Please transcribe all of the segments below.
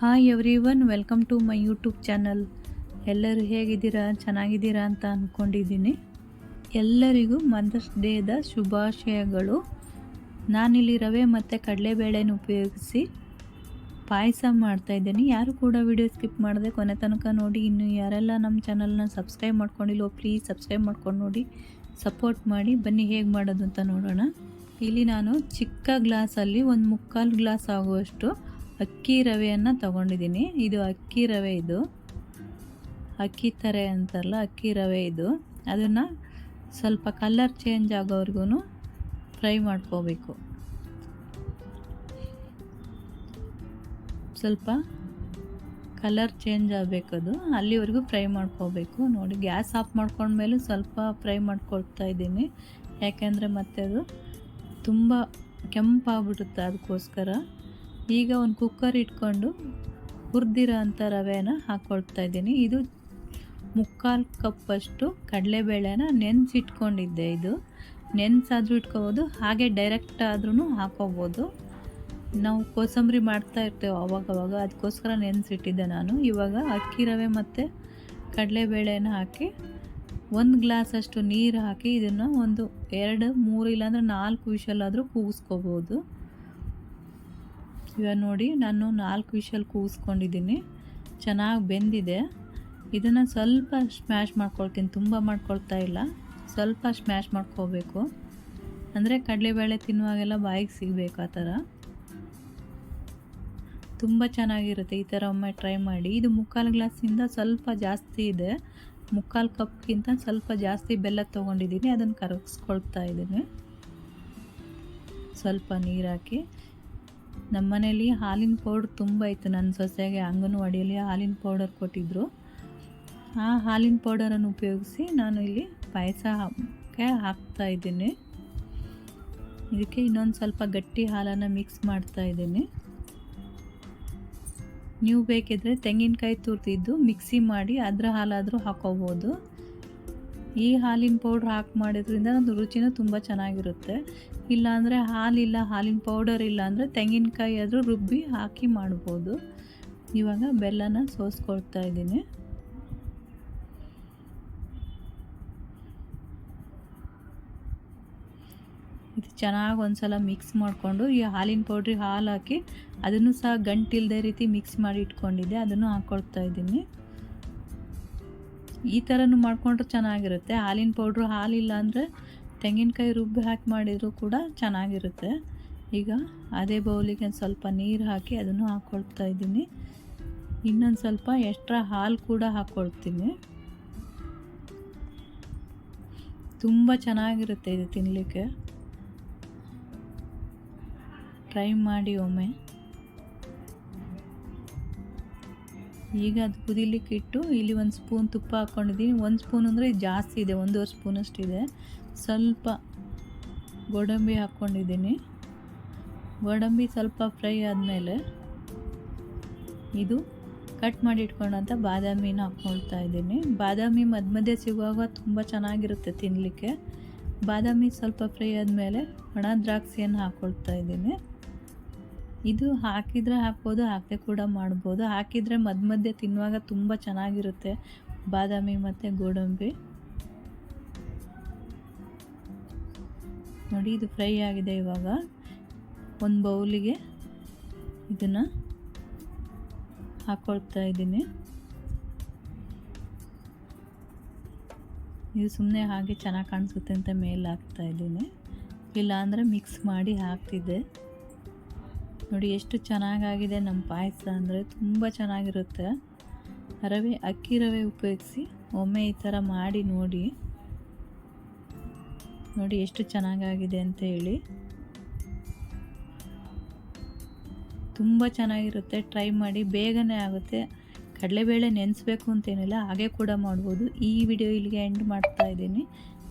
Hi everyone welcome to my YouTube channel ಎಲ್ಲರೂ ಹೇಗಿದ್ದೀರಾ? ಚೆನ್ನಾಗಿದ್ದೀರಾ ಅಂತ ಅಂದ್ಕೊಂಡಿದ್ದೀನಿ ಎಲ್ಲರಿಗೂ ಮದರ್ಸ್ ಡೇದ ಶುಭಾಶಯಗಳು. ನಾನಿಲ್ಲಿ ರವೆ ಮತ್ತು ಕಡಲೆಬೇಳೆನ ಉಪಯೋಗಿಸಿ ಪಾಯಸ ಮಾಡ್ತಾಯಿದ್ದೀನಿ ಯಾರು ಕೂಡ ವಿಡಿಯೋ ಸ್ಕಿಪ್ ಮಾಡದೆ ಕೊನೆ ತನಕ ನೋಡಿ, ಇನ್ನು ಯಾರೆಲ್ಲ ನಮ್ಮ ಚಾನಲ್ನ ಸಬ್ಸ್ಕ್ರೈಬ್ ಮಾಡ್ಕೊಂಡಿಲ್ಲೋ ಪ್ಲೀಸ್ ಸಬ್ಸ್ಕ್ರೈಬ್ ಮಾಡ್ಕೊಂಡು ನೋಡಿ ಸಪೋರ್ಟ್ ಮಾಡಿ, ಬನ್ನಿ ಹೇಗೆ ಮಾಡೋದು ಅಂತ ನೋಡೋಣ. ಇಲ್ಲಿ ನಾನು ಚಿಕ್ಕ ಗ್ಲಾಸಲ್ಲಿ ಒಂದು ಮುಕ್ಕಾಲು ಗ್ಲಾಸ್ ಆಗುವಷ್ಟು ಅಕ್ಕಿ ರವೆಯನ್ನು ತಗೊಂಡಿದ್ದೀನಿ. ಇದು ಅಕ್ಕಿ ರವೆ ಇದು. ಅಕ್ಕಿ ತರೆ ಅಂತಲ್ಲ ಅಕ್ಕಿ ರವೆ ಇದು. ಅದನ್ನು ಸ್ವಲ್ಪ ಕಲರ್ ಚೇಂಜ್ ಆಗೋವರೆಗೂ ಫ್ರೈ ಮಾಡ್ಕೋಬೇಕು. ಸ್ವಲ್ಪ ಕಲರ್ ಚೇಂಜ್ ಆಗಬೇಕು ಅದು. ಅಲ್ಲಿವರೆಗೂ ಫ್ರೈ ಮಾಡ್ಕೋಬೇಕು. ನೋಡಿ, ಗ್ಯಾಸ್ ಆಫ್ ಮಾಡ್ಕೊಂಡ್ಮೇಲೂ ಸ್ವಲ್ಪ ಫ್ರೈ ಮಾಡ್ಕೊಳ್ತಾ ಇದ್ದೀನಿ. ಯಾಕೆಂದರೆ ಮತ್ತೆ ಅದು ತುಂಬ ಕೆಂಪಾಗ್ಬಿಡುತ್ತೆ ಅದಕ್ಕೋಸ್ಕರ. ಈಗ ಒಂದು ಕುಕ್ಕರ್ ಇಟ್ಕೊಂಡು ಹುರಿದಿರೋ ಅಂಥ ರವೆನ ಹಾಕ್ಕೊಳ್ತಾ ಇದ್ದೀನಿ. ಇದು ಮುಕ್ಕಾಲು ಕಪ್ಪಷ್ಟು ಕಡಲೆಬೇಳೆನ ನೆನೆಸಿಟ್ಕೊಂಡಿದ್ದೆ ಇದು. ನೆನೆಸಾದ್ರೂ ಇಟ್ಕೋಬೋದು, ಹಾಗೆ ಡೈರೆಕ್ಟ್ ಆದ್ರೂ ಹಾಕೋಬೋದು. ನಾವು ಕೋಸಂಬರಿ ಮಾಡ್ತಾ ಇರ್ತೇವೆ ಅವಾಗವಾಗ ಅದಕ್ಕೋಸ್ಕರ ನೆನೆಸಿಟ್ಟಿದ್ದೆ ನಾನು. ಇವಾಗ ಅಕ್ಕಿ ರವೆ ಮತ್ತು ಕಡಲೆಬೇಳೆನ ಹಾಕಿ ಒಂದು ಗ್ಲಾಸಷ್ಟು ನೀರು ಹಾಕಿ ಇದನ್ನು ಒಂದು ಎರಡು, ಮೂರು, ಇಲ್ಲಾಂದ್ರೆ ನಾಲ್ಕು ವಿಷಲ್ಲಾದರೂ ಕೂಗಿಸ್ಕೋಬೋದು ಇವಾಗ ನೋಡಿ, ನಾನು ನಾಲ್ಕು ವಿಷಲ್ ಕೂಗಿಸ್ಕೊಂಡಿದ್ದೀನಿ. ಚೆನ್ನಾಗಿ ಬೆಂದಿದೆ. ಇದನ್ನು ಸ್ವಲ್ಪ ಸ್ಮ್ಯಾಶ್ ಮಾಡ್ಕೊಳ್ತೀನಿ. ತುಂಬ ಮಾಡ್ಕೊಳ್ತಾ ಇಲ್ಲ. ಸ್ವಲ್ಪ ಸ್ಮ್ಯಾಶ್ ಮಾಡ್ಕೋಬೇಕು. ಅಂದರೆ ಕಡಲೆಬೇಳೆ ತಿನ್ನುವಾಗೆಲ್ಲ ಬಾಯಿಗೆ ಸಿಗಬೇಕು ಆ ಥರ. ತುಂಬ ಚೆನ್ನಾಗಿರುತ್ತೆ ಈ ಥರ ಒಮ್ಮೆ ಟ್ರೈ ಮಾಡಿ. ಇದು ಮುಕ್ಕಾಲು ಗ್ಲಾಸಿಂದ ಸ್ವಲ್ಪ ಜಾಸ್ತಿ ಇದೆ. ಮುಕ್ಕಾಲು ಕಪ್ಗಿಂತ ಸ್ವಲ್ಪ ಜಾಸ್ತಿ ಬೆಲ್ಲ ತೊಗೊಂಡಿದ್ದೀನಿ. ಅದನ್ನು ಕರಗಿಸ್ಕೊಳ್ತಾ ಇದ್ದೀನಿ. ಸ್ವಲ್ಪ ನೀರು ಹಾಕಿ. ನಮ್ಮ ಮನೇಲಿ ಹಾಲಿನ ಪೌಡ್ರ್ ತುಂಬ ಇತ್ತು ನನ್ನ ಸೊಸೆಗೆ, ಅಂಗನವಾಡಿಯಲ್ಲಿ ಹಾಲಿನ ಪೌಡರ್ ಕೊಟ್ಟಿದ್ದರು ಆ ಹಾಲಿನ ಪೌಡರನ್ನು ಉಪಯೋಗಿಸಿ ನಾನು ಇಲ್ಲಿ ಪಾಯಸಕ್ಕೆ ಹಾಕ್ತಾ ಇದ್ದೀನಿ. ಇದಕ್ಕೆ ಇನ್ನೊಂದು ಸ್ವಲ್ಪ ಗಟ್ಟಿ ಹಾಲನ್ನು ಮಿಕ್ಸ್ ಮಾಡ್ತಾ ಇದ್ದೀನಿ. ನೀವು ಬೇಕಿದ್ರೆ ತೆಂಗಿನಕಾಯಿ ತುರಿದಿದ್ದು ಮಿಕ್ಸಿ ಮಾಡಿ, ಅದರ ಹಾಲಾದರೂ ಹಾಕೋಬೋದು. ಈ ಹಾಲಿನ ಪೌಡ್ರ್ ಹಾಕಿ ಮಾಡಿದ್ರಿಂದ ಅದು ರುಚಿನೂ ತುಂಬ ಚೆನ್ನಾಗಿರುತ್ತೆ. ಇಲ್ಲಾಂದರೆ ಹಾಲಿಲ್ಲ, ಹಾಲಿನ ಪೌಡರ್ ಇಲ್ಲ ಅಂದರೆ ತೆಂಗಿನಕಾಯಿ ಆದರೂ ರುಬ್ಬಿ ಹಾಕಿ ಮಾಡ್ಬೋದು. ಇವಾಗ ಬೆಲ್ಲನ ಸೋಸ್ಕೊಳ್ತಾ ಇದ್ದೀನಿ. ಇದು ಚೆನ್ನಾಗಿ ಒಂದು ಸಲ ಮಿಕ್ಸ್ ಮಾಡಿಕೊಂಡು ಈ ಹಾಲಿನ ಪೌಡ್ರಿಗೆ ಹಾಲು ಹಾಕಿ ಅದನ್ನು ಸಹ ಗಂಟಿಲ್ದೇ ರೀತಿ ಮಿಕ್ಸ್ ಮಾಡಿ ಇಟ್ಕೊಂಡಿದ್ದೆ, ಅದನ್ನು ಹಾಕ್ಕೊಳ್ತಾ ಇದ್ದೀನಿ. ಈ ಥರನೂ ಮಾಡಿಕೊಂಡ್ರೆ ಚೆನ್ನಾಗಿರುತ್ತೆ. ಹಾಲಿನ ಪೌಡ್ರು ಹಾಲಿಲ್ಲ ಅಂದರೆ ತೆಂಗಿನಕಾಯಿ ರುಬ್ಬಿ ಹಾಕಿ ಮಾಡಿದರೂ ಕೂಡ ಚೆನ್ನಾಗಿರುತ್ತೆ. ಈಗ ಅದೇ ಬೌಲಿಗೆ ಒಂದು ಸ್ವಲ್ಪ ನೀರು ಹಾಕಿ ಅದನ್ನು ಹಾಕ್ಕೊಳ್ತಾ ಇದ್ದೀನಿ. ಇನ್ನೊಂದು ಸ್ವಲ್ಪ ಎಕ್ಸ್ಟ್ರಾ ಹಾಲು ಕೂಡ ಹಾಕ್ಕೊಳ್ತೀನಿ ತುಂಬ ಚೆನ್ನಾಗಿರುತ್ತೆ ಇದು ತಿನ್ನಲಿಕ್ಕೆ ಟ್ರೈ ಮಾಡಿ ಒಮ್ಮೆ. ಈಗ ಅದು ಕುದಿಲಿಕ್ಕೆ ಇಟ್ಟು ಇಲ್ಲಿ ಒಂದು ಸ್ಪೂನ್ ತುಪ್ಪ ಹಾಕ್ಕೊಂಡಿದ್ದೀನಿ. ಒಂದು ಸ್ಪೂನ್ ಅಂದರೆ ಜಾಸ್ತಿ ಇದೆ, ಒಂದೂವರೆ ಸ್ಪೂನಷ್ಟಿದೆ ಸ್ವಲ್ಪ ಗೋಡಂಬಿ ಹಾಕ್ಕೊಂಡಿದ್ದೀನಿ. ಗೋಡಂಬಿ ಸ್ವಲ್ಪ ಫ್ರೈ ಆದಮೇಲೆ ಇದು ಕಟ್ ಮಾಡಿ ಇಟ್ಕೊಂಡಂಥ ಬಾದಾಮಿನ ಹಾಕ್ಕೊಳ್ತಾ ಇದ್ದೀನಿ. ಬಾದಾಮಿ ಮಧ್ಯ ಮಧ್ಯೆ ಸಿಗುವಾಗ ತುಂಬ ಚೆನ್ನಾಗಿರುತ್ತೆ ತಿನ್ನಲಿಕ್ಕೆ ಬಾದಾಮಿ ಸ್ವಲ್ಪ ಫ್ರೈ ಆದಮೇಲೆ ಒಣ ದ್ರಾಕ್ಷಿಯನ್ನು ಹಾಕ್ಕೊಳ್ತಾ ಇದ್ದೀನಿ. ಇದು ಹಾಕಿದರೆ ಹಾಕ್ಬೋದು, ಹಾಕದೆ ಕೂಡ ಮಾಡ್ಬೋದು. ಹಾಕಿದರೆ ಮಧ್ಯ ಮಧ್ಯೆ ತಿನ್ನುವಾಗ ತುಂಬ ಚೆನ್ನಾಗಿರುತ್ತೆ. ಬಾದಾಮಿ ಮತ್ತು ಗೋಡಂಬಿ. ನೋಡಿ, ಇದು ಫ್ರೈ ಆಗಿದೆ ಇವಾಗ. ಒಂದು ಬೌಲಿಗೆ ಇದನ್ನು ಹಾಕ್ಕೊಳ್ತಾ ಇದ್ದೀನಿ. ಇದು ಸುಮ್ಮನೆ ಹಾಗೆ ಚೆನ್ನಾಗಿ ಕಾಣಿಸುತ್ತೆ ಅಂತ ಮೇಲೆ ಹಾಕ್ತಾ ಇದ್ದೀನಿ. ಇಲ್ಲಾಂದರೆ ಮಿಕ್ಸ್ ಮಾಡಿ ಹಾಕ್ತಿದ್ದೆ. ನೋಡಿ ಎಷ್ಟು ಚೆನ್ನಾಗಾಗಿದೆ ನಮ್ಮ ಪಾಯಸ ಅಂದರೆ ತುಂಬ ಚೆನ್ನಾಗಿರುತ್ತೆ. ರವೆ, ಅಕ್ಕಿ ರವೆ ಉಪಯೋಗಿಸಿ ಒಮ್ಮೆ ಈ ಥರ ಮಾಡಿ ನೋಡಿ. ನೋಡಿ ಎಷ್ಟು ಚೆನ್ನಾಗಾಗಿದೆ ಅಂತ ಹೇಳಿ. ತುಂಬ ಚೆನ್ನಾಗಿರುತ್ತೆ. ಟ್ರೈ ಮಾಡಿ, ಬೇಗನೆ ಆಗುತ್ತೆ. ಕಡಲೆಬೇಳೆ ನೆನೆಸ್ಬೇಕು ಅಂತೇನಿಲ್ಲ, ಹಾಗೆ ಕೂಡ ಮಾಡ್ಬೋದು. ಈ ವಿಡಿಯೋ ಇಲ್ಲಿಗೆ ಎಂಡ್ ಮಾಡ್ತಾ ಇದ್ದೀನಿ.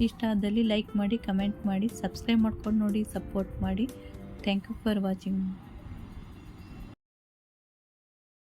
ಇಷ್ಟ ಆದಲ್ಲಿ ಲೈಕ್ ಮಾಡಿ, ಕಮೆಂಟ್ ಮಾಡಿ, ಸಬ್ಸ್ಕ್ರೈಬ್ ಮಾಡ್ಕೊಂಡು ನೋಡಿ, ಸಪೋರ್ಟ್ ಮಾಡಿ. Thank you for watching.